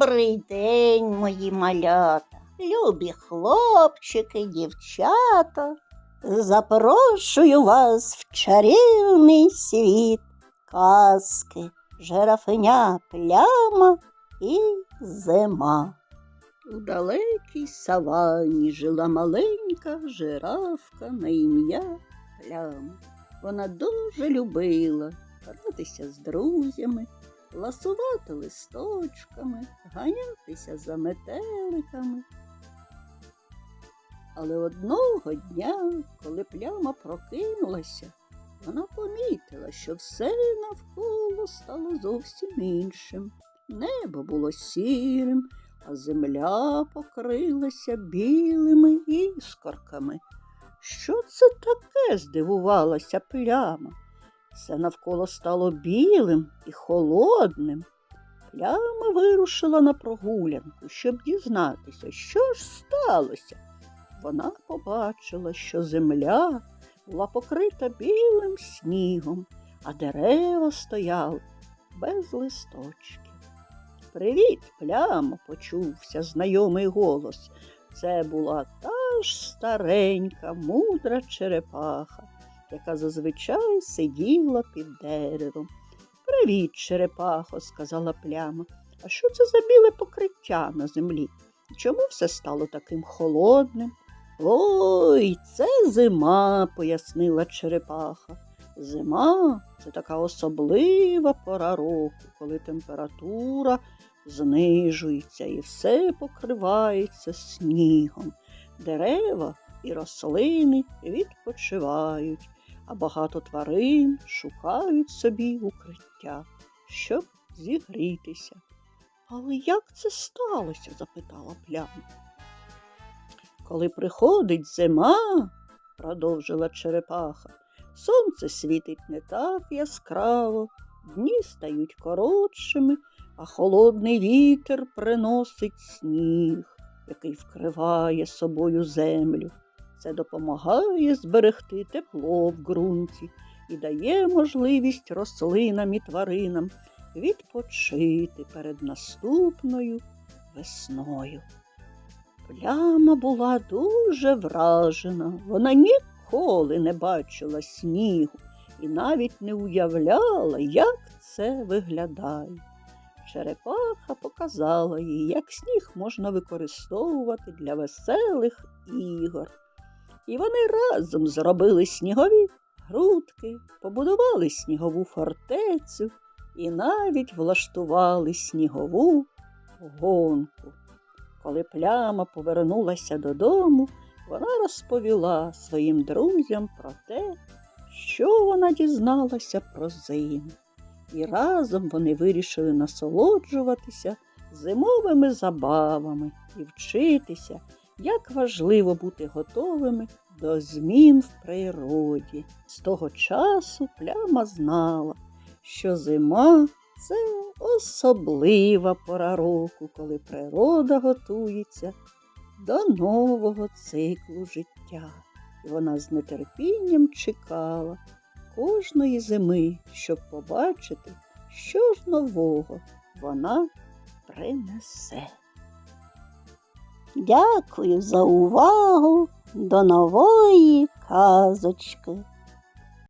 Добрий день, мої малята, любі хлопчики, дівчата. Запрошую вас в чарівний світ казки, жирафеня пляма і зима. У далекій савані жила маленька жирафка на ім'я Пляма. Вона дуже любила гратися з друзями, ласувати листочками, ганятися за метеликами. Але одного дня, коли пляма прокинулася, вона помітила, що все навколо стало зовсім іншим. Небо було сірим, а земля покрилася білими іскорками. Що це таке? здивувалася пляма. Все навколо стало білим і холодним. Пляма вирушила на прогулянку, щоб дізнатися, що ж сталося. Вона побачила, що земля була покрита білим снігом, а дерева стояли без листочків. Привіт, плямо, почувся знайомий голос. Це була та ж старенька, мудра черепаха, яка зазвичай сиділа під деревом. Привіт, черепахо, сказала пляма. А що це за біле покриття на землі? Чому все стало таким холодним? Ой, це зима, пояснила черепаха. Зима це така особлива пора року, коли температура знижується і все покривається снігом. Дерева і рослини відпочивають, а багато тварин шукають собі укриття, щоб зігрітися. Але як це сталося? запитала пляма. Коли приходить зима, продовжила черепаха, сонце світить не так яскраво, дні стають коротшими, а холодний вітер приносить сніг, який вкриває собою землю. Це допомагає зберегти тепло в ґрунті і дає можливість рослинам і тваринам відпочити перед наступною весною. Пляма була дуже вражена. Вона ніколи не бачила снігу і навіть не уявляла, як це виглядає. Черепаха показала їй, як сніг можна використовувати для веселих ігор. І вони разом зробили снігові грудки, побудували снігову фортецю і навіть влаштували снігову гонку. Коли пляма повернулася додому, вона розповіла своїм друзям про те, що вона дізналася про зиму. І разом вони вирішили насолоджуватися зимовими забавами і вчитися, як важливо бути готовими до змін в природі. З того часу пляма знала, що зима це особлива пора року, коли природа готується до нового циклу життя. І вона з нетерпінням чекала кожної зими, щоб побачити, що ж нового вона принесе. Дякую за увагу. До нової казочки.